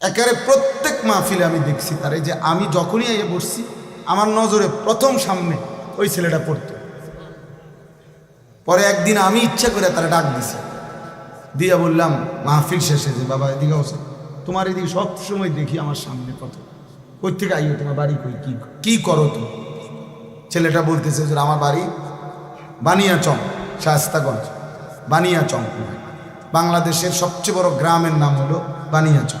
একেবারে প্রত্যেক মাহফিলে আমি দেখছি তার। এই যে আমি যখনই এ বসছি, আমার নজরে প্রথম সামনে ওই ছেলেটা পড়তো। পরে একদিন আমি ইচ্ছা করে তারা ডাক দিছি। দিয়া বললাম, মাহফিল শেষে যে বাবা এদিকে আসো। তোমার এদিকে সব সময় দেখি আমার সামনে কত। কই থেকে আইও, তোমার বাড়ি কই, কি কি করো তুমি? ছেলেটা বলতেছে যে আমার বাড়ি বানিয়াচং শাস্তাগঞ্জ বানিয়াচং। বাংলাদেশের সবচেয়ে বড় গ্রামের নাম হলো বানিয়াচং।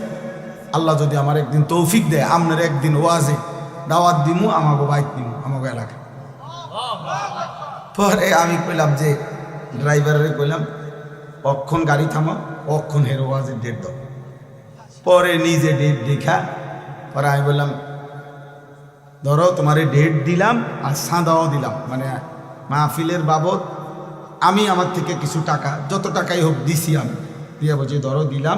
আল্লাহ যদি আমার একদিন তৌফিক দেয়, আপনার একদিন ওয়াজে দাওয়াত দিমু আমাকে বাইক দিমু আমাকে এলাকায়। পরে আমি কইলাম যে, ড্রাইভারের কইলাম, অক্ষণ গাড়ি থামা অক্ষণ হেরো ওয়াজের ডেট দাও। পরে নিজে ডেট দেখা, পরে আমি বললাম, ধরো তোমারে ডেট দিলাম আর সাঁদাও দিলাম মানে মাহফিলের বাবদ আমি আমার থেকে কিছু টাকা, যত টাকাই হোক দিছি আমি। দিয়ে বলছি, ধরো দিলাম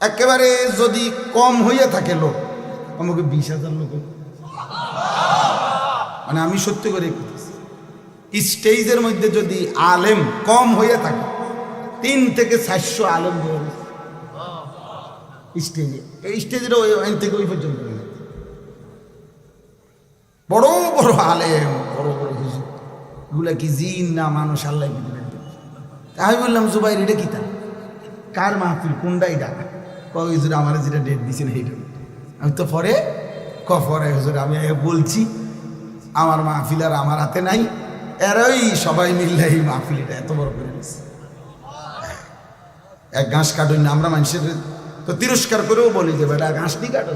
একেবারে যদি কম হইয়া থাকে লোক, আমাকে বিশ হাজার লোক মানে আমি সত্যি করে স্টেজের মধ্যে যদি আলেম কম হইয়া থাকে, তিন থেকে চারশো আলেম ধরে স্টেজে, এই স্টেজের ওই ওই থেকে ওই পর্যন্ত। বড় বড় আলেম, বড় বড় হুজুর, এগুলা কি জিন না মানুষ, আল্লাহ আমি বললাম, জুবাইর, এটা কি তা কার মাহফিল? কোনটাই এটা কয় হুজুর আমার যেটা ডেট দিয়েছেন সেইটা। আমি তো পরে ক পরে হুজুর, আমি বলছি, আমার মাহফিল আর আমার হাতে নাই, এরাই সবাই মিললে এই মাহফিলটা এত বড় করে এক ঘাস কাটুন না, আমরা মানুষের তো তিরস্কার করেও বলি যে, বেটা, ঘাস দিয়ে কাটো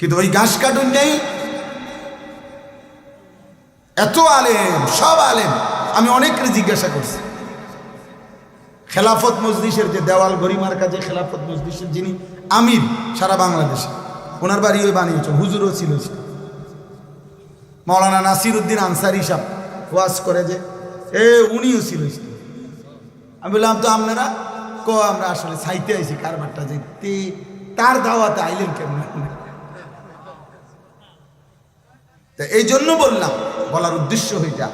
কিন্তু ওই ঘাস কাটুন নেই। এত আলেম, সব আলেম। আমি অনেকের জিজ্ঞাসা করছি খেলাফত মজলিসের যে দেওয়াল গরিমার কাজে খেলাফত মজলিসের যিনি আমির সারা বাংলাদেশে, ওনার বাড়ি ওই বানিয়েছে হুজুরও ছিল। মৌলানা নাসির উদ্দিন আনসারি সাহ ওয়াজ করে যে, এ, উনিও ছিল আমি বললাম, তো আপনারা ক, আমরা আসলে সাইতে আইছি কারবারটা যে তার দাওয়াতে আইলেন কেমন তা এই জন্য বললাম, বলার উদ্দেশ্য হইটা,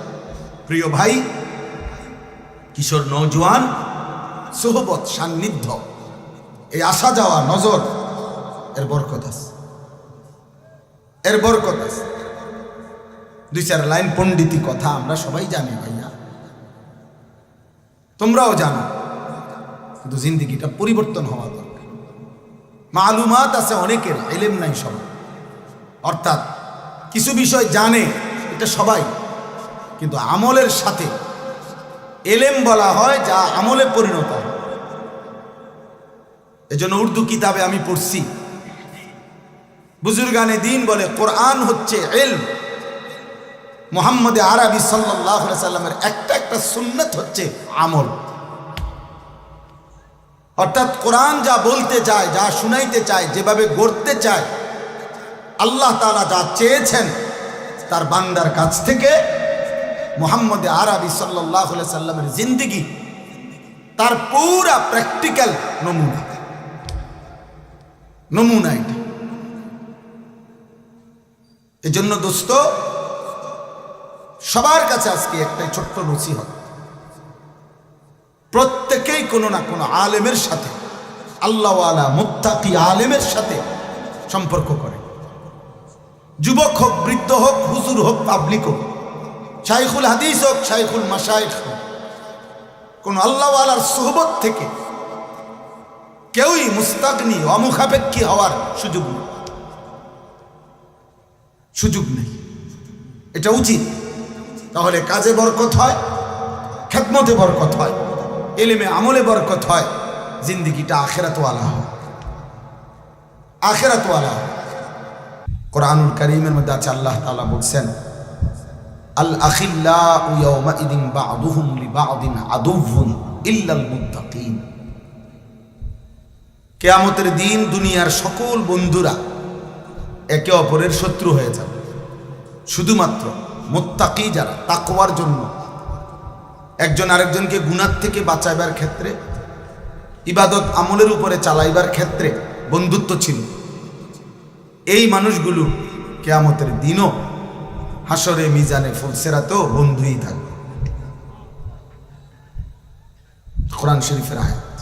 প্রিয় ভাই, কিশোর নৌজওয়ান সোহবত সান্নিধ্য। এই আসা যাওয়া নজর এর বরকত আছে। এর বরকত আছে। দুই চার লাইন পণ্ডিতি কথা আমরা সবাই জানি ভাইয়া। তোমরাও জানো, কিন্তু জিন্দিগিটা পরিবর্তন হওয়া দরকার। মালুমাত আছে অনেকের, এলেম নাই সবাই অর্থাৎ কিছু বিষয় জানে এটা সবাই, কিন্তু আমলের সাথে এলেম বলা হয়, যা আমলে পরিণত। হয় এজন্য উর্দু কিতাবে আমি পড়ছি। বুজুর্গানে দিন বলে, কোরআন হচ্ছে এল মোহাম্মদ আরবি সাল্লাহ সাল্লামের একটা একটা সুন্নত হচ্ছে আমল। অর্থাৎ কোরআন যা বলতে চায়, যা শুনাইতে চায়, যেভাবে গড়তে চায়, আল্লাহ তাআলা যা চেয়েছেন, তার বান্দার কাছ থেকে মোহাম্মদ আরবি সাল্লাহ সাল্লামের জিন্দিগি, তার পুরা প্র্যাকটিক্যাল নমুনা। নমুনা এটা। এজন্য দোস্ত, সবার কাছে আজকে একটাই ছোট্ট নসিহত। প্রত্যেকেই কোনো না কোনো আলেমের সাথে, আল্লাহ আল্লাহওয়ালা মুত্তাকি আলেমের সাথে সম্পর্ক করে। যুবক হোক, বৃদ্ধ হোক, হুজুর হোক, পাবলিক হোক শাইখুল হাদিস হোক, শাইখুল মাসাইখ হোক, কোন আল্লাহওয়ালার সোহবত থেকে কেউই মুস্তাগনি, অমুখাপেক্ষী হওয়ার সুযোগ নেই। সুযোগ নেই। এটা উচিত। তাহলে কাজে বরকত হয়, খেদমতে বরকত হয়, এলেমে আমলে বরকত হয়, জিন্দিগিটা আখেরাতওয়ালা হয় আখেরাতওয়ালা হয় কোরআনুল করিমের মধ্যে আছে, আল্লাহ তাআলা বলছেন ইদিন কেয়ামতের দিন দুনিয়ার সকল বন্ধুরা একে অপরের শত্রু হয়ে যাবে। শুধুমাত্র মোত্তাকি যারা, তাকওয়ার জন্য। একজন আরেকজনকে গুনার থেকে বাঁচাইবার ক্ষেত্রে, ইবাদত আমলের উপরে চালাইবার ক্ষেত্রে বন্ধুত্ব ছিল। এই মানুষগুলো কেয়ামতের দিনও হাসরে মিজানে ফুলসেরা তো বন্ধুই থাকবে। কোরআন শরীফের আয়াত।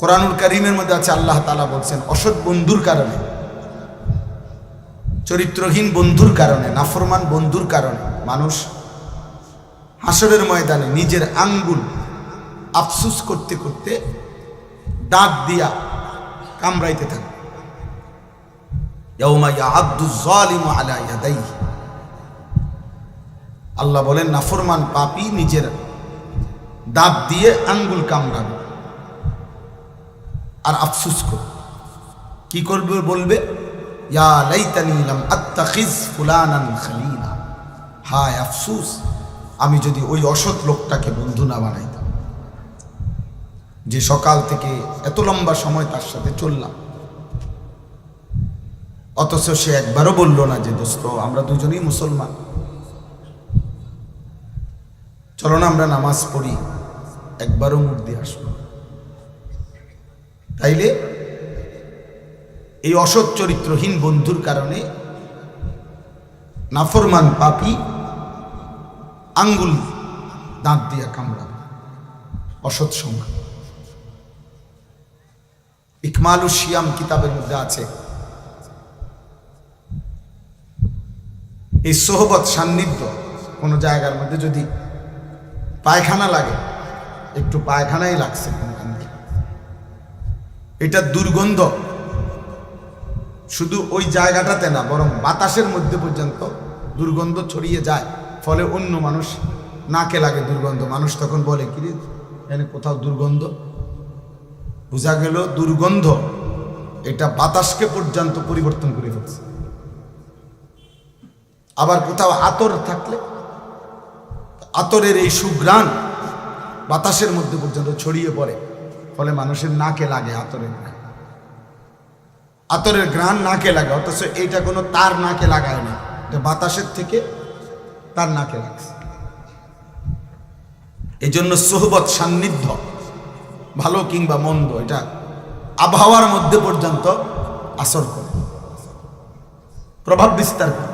কোরআনুল করিমের মধ্যে আছে, আল্লাহ তালা বলছেন, অসৎ বন্ধুর কারণে, চরিত্রহীন বন্ধুর কারণে, নাফরমান বন্ধুর কারণে মানুষ হাসরের ময়দানে নিজের আঙ্গুল আফসুস করতে করতে দাঁত দিয়া কামড়াইতে থাকে। আল্লাহ বলেন, নাফরমান পাপি নিজের দাঁত দিয়ে আঙ্গুল কামড়াবে। আর আফসুস করবে কি করবে বলবে? হায় আফসুস, আমি যদি ওই অসৎ লোকটাকে বন্ধু না বানাইতাম। যে সকাল থেকে এত লম্বা সময় তার সাথে চললাম। অথচ সে একবারও বলল না যে, দোস্ত, আমরা দুজনেই মুসলমান। চলো না আমরা নামাজ পড়ি, একবারও মুখ দিয়ে আসব তাইলে এই অসৎ চরিত্রহীন বন্ধুর কারণে নাফরমান পাপি আঙ্গুল দাঁত দিয়া কামড়াবে অসৎ সংখ্যা ইকমালু শিয়াম কিতাবের মধ্যে আছে এই সোহবত সান্নিধ্য কোনো জায়গার মধ্যে যদি পায়খানা লাগে, একটু পায়খানাই লাগছে কোনখান থেকে এটা দুর্গন্ধ। শুধু ওই জায়গাটাতে না, বরং বাতাসের মধ্যে পর্যন্ত দুর্গন্ধ ছড়িয়ে যায়। ফলে অন্য মানুষ নাকে লাগে দুর্গন্ধ। মানুষ তখন বলে, কি রে, এখানে কোথাও দুর্গন্ধ? বোঝা গেল, দুর্গন্ধ এটা বাতাসকে পর্যন্ত পরিবর্তন করে ফেলছে। আবার কোথাও আতর থাকলে, আতরের এই সুগ্রাণ বাতাসের মধ্যে পর্যন্ত ছড়িয়ে পড়ে, ফলে মানুষের নাকে লাগে আতরের আতরের ঘ্রাণ নাকে লাগে, অথচ এইটা কোনো তার নাকে লাগায় না, এটা বাতাসের থেকে তার নাকে লাগছে। এই জন্য সোহবত সান্নিধ্য, ভালো কিংবা মন্দ, এটা আবহাওয়ার মধ্যে পর্যন্ত আসর করে। প্রভাব বিস্তার করে।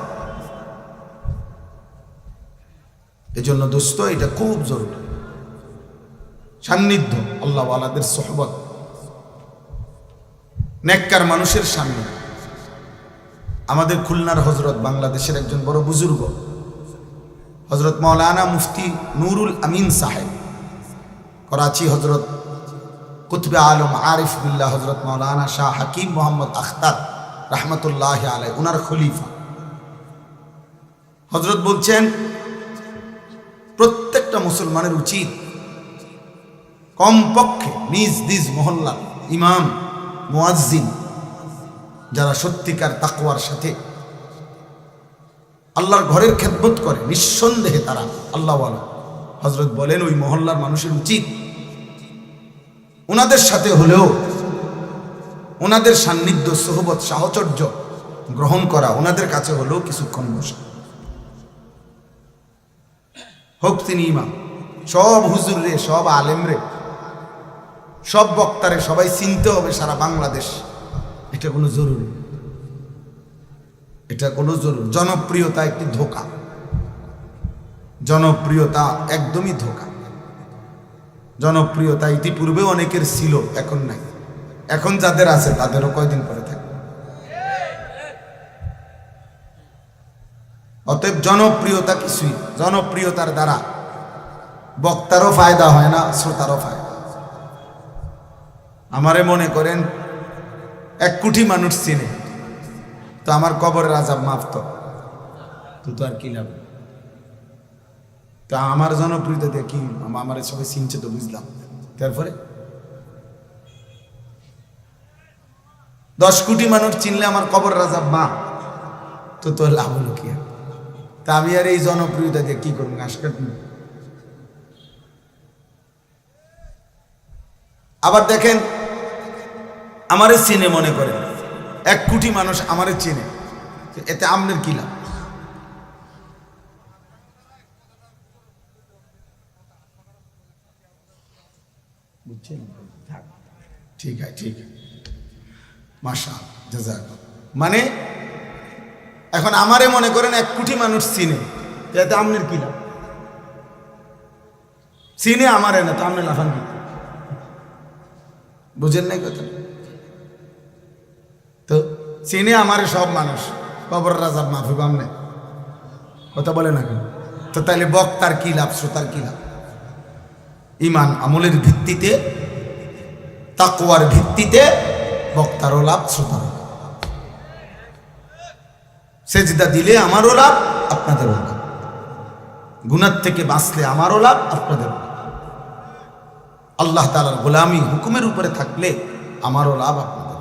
এজন্য দোস্ত, এটা খুব জরুরি। সান্নিধ্য, আল্লাহওয়ালাদের সোহবত। নেককার মানুষের সামনে। আমাদের খুলনার হজরত বাংলাদেশের একজন বড় বুজুর্গ হজরত মৌলানা মুফতি নুরুল আমিন সাহেব। করাচি হজরত কুতবে আলম আরিফ বিল্লাহ হজরত মৌলানা শাহ হাকিম মোহাম্মদ আখতার রহমতুল্লাহ আলাই উনার খলিফা। হজরত বলছেন প্রত্যেকটা মুসলমানের উচিত কমপক্ষে নিজ নিজ মহল্লা, ইমাম, মুয়াজ্জিন, যারা সত্যিকার তাকওয়ার সাথে আল্লাহর ঘরের খেদমত করে, নিঃসন্দেহে তারা আল্লাহ হজরত বলেন, ওই মহল্লার মানুষের উচিত ওনাদের সাথে হলেও ওনাদের সান্নিধ্য, সহবত, সাহচর্য গ্রহণ করা ওনাদের কাছে হলেও কিছুক্ষণ বসা। হোক তিনি ইমাম সব হুজুর রে সব আলেম রে সব বক্তারে সবাই চিনতে হবে সারা বাংলাদেশ। এটা কোনো জরুরি এটা কোনো জরুর জনপ্রিয়তা একটি ধোকা। জনপ্রিয়তা একদমই ধোকা। জনপ্রিয়তা ইতিপূর্বে অনেকের ছিল, এখন নাই। এখন যাদের আছে, তাদেরও কয়দিন পরে থাকবে অতএব জনপ্রিয়তা কিছুই জনপ্রিয়তার দ্বারা বক্তারও ফায়দা হয় না, শ্রোতারও ফায়দা আমারে মনে করেন, এক কোটি মানুষ চিনে। তো আমার কবরের আজাব মাফ তো। তো তো আর কি লাভ? তা আমার জনপ্রিয়তা দিয়ে কি আমার সবাই চিনছে তো বুঝলাম। তারপরে? দশ কোটি মানুষ চিনলে আমার কবর রাজা মা তো তোর লাভ হলো কি আর? তা আমি আর এই জনপ্রিয়তা দিয়ে কি করব? ঘাস কাটবো? আবার দেখেন, আমারে চিনে মনে করেন। এক কোটি মানুষ আমারে চিনে। এতে আমনের কি লাভ? ঠিক আছে ঠিক আছে। মাসা জাজাক মানে এখন আমারে মনে করেন এক কোটি মানুষ চিনে এতে আমনের কি লাভ? চিনে আমারে না, তো আমনে লাফান কি? বুঝেন নাই কথা? তো চিনে আমারে সব মানুষ কবর রাজাব মাফি বামনে কথা বলে না কেন? তো তাইলে বক্তার কি লাভ, শ্রোতার কি লাভ? ইমান আমলের ভিত্তিতে, তাকুয়ার ভিত্তিতে বক্তারও লাভ, শ্রোতারও সেজদা দিলে আমারও লাভ, আপনাদেরও লাভ। গুনার থেকে বাঁচলে আমারও লাভ, আপনাদেরও আল্লাহ তালার গোলামি হুকুমের উপরে থাকলে আমারও লাভ আপনাদের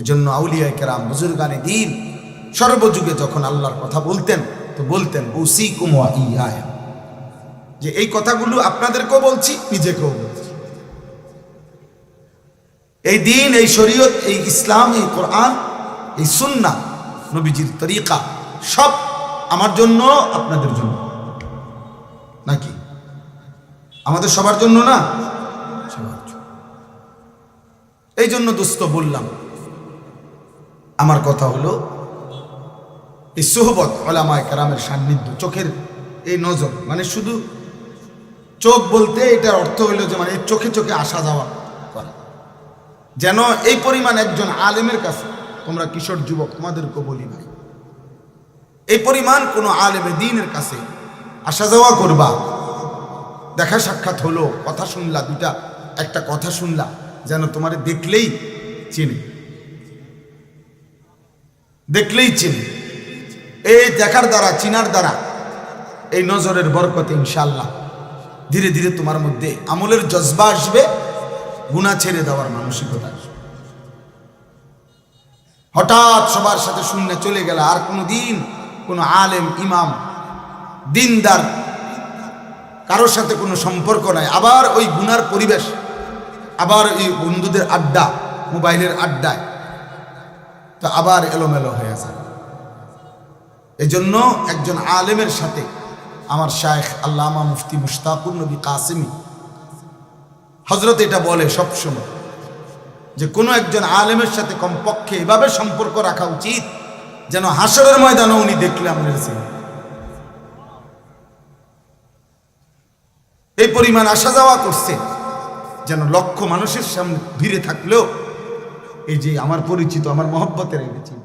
এজন্য আউলিয়া কেরাম, বুজুর্গানে দিন, সর্বযুগে যখন আল্লাহর কথা বলতেন, তো বলতেন ওসি কুমা ইয়া যে এই কথাগুলো আপনাদেরকেও বলছি, নিজেকেও বলছি। এই দিন, এই শরীয়ত, এই ইসলাম, এই কোরআন, এই সুন্না নবীজির তরিকা সব আমার জন্য, আপনাদের জন্য। নাকি? আমাদের সবার জন্য না? এই জন্য দোস্ত বললাম, আমার কথা হলো, এই সোহবত ওলামায় কারামের সান্নিধ্য, চোখের এই নজর মানে শুধু চোখ বলতে এটার অর্থ হইল যে মানে চোখে চোখে আসা যাওয়া করা। যেন এই পরিমাণ একজন আলেমের কাছে তোমরা কিশোর যুবক তোমাদেরকে বলি ভাই। এই পরিমাণ কোনো আলেমে দিনের কাছে আসা যাওয়া করবা। দেখা সাক্ষাৎ হলো, কথা শুনলা দুটা একটা কথা শুনলা, যেন তোমার দেখলেই চেনে। দেখলেই চেনে। এই দেখার দ্বারা, চিনার দ্বারা এই নজরের বরকতে ইনশাল্লাহ ধীরে ধীরে তোমার মধ্যে আমলের জজবা আসবে গুণা ছেড়ে দেওয়ার মানসিকতা আসবে। হঠাৎ সবার সাথে শূন্য চলে গেল, আর কোনো দিন কোনো আলেম, ইমাম, দিনদার কারোর সাথে কোনো সম্পর্ক নাই। আবার ওই গুনার পরিবেশ, আবার ওই বন্ধুদের আড্ডা, মোবাইলের আড্ডায়, তো আবার এলোমেলো হয়ে যায়। এজন্য একজন আলেমের সাথে আমার শায়েখ আল্লামা মুফতি মুশতাকুর নবী কাসিমি হজরত এটা বলে সবসময়। যে কোনো একজন আলেমের সাথে কমপক্ষে এভাবে সম্পর্ক রাখা উচিত যেন হাসরের ময়দানে উনি দেখলে আমাদের এই পরিমাণ আসা যাওয়া করছে যেন লক্ষ মানুষের সামনে ভিড়ে থাকলেও এই যে আমার পরিচিত, আমার মহব্বতের এনেছি